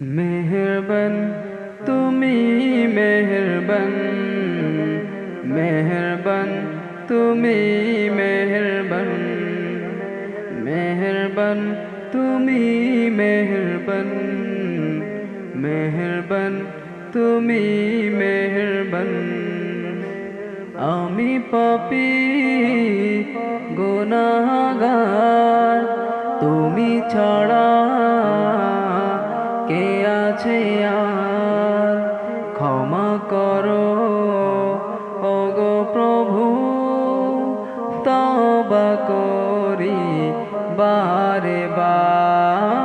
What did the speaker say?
মেহরবন তুমি মেহরবন মেহরবন তুমি মেহরবন মেহরবন তুমি মেহরবন মেহরবন তুমি মেহরবন আমি পাপি গুনাহগার তুমি ছাড়া কে আছে আর। ক্ষমা করো ওগো প্রভু তবা করি বারে বার।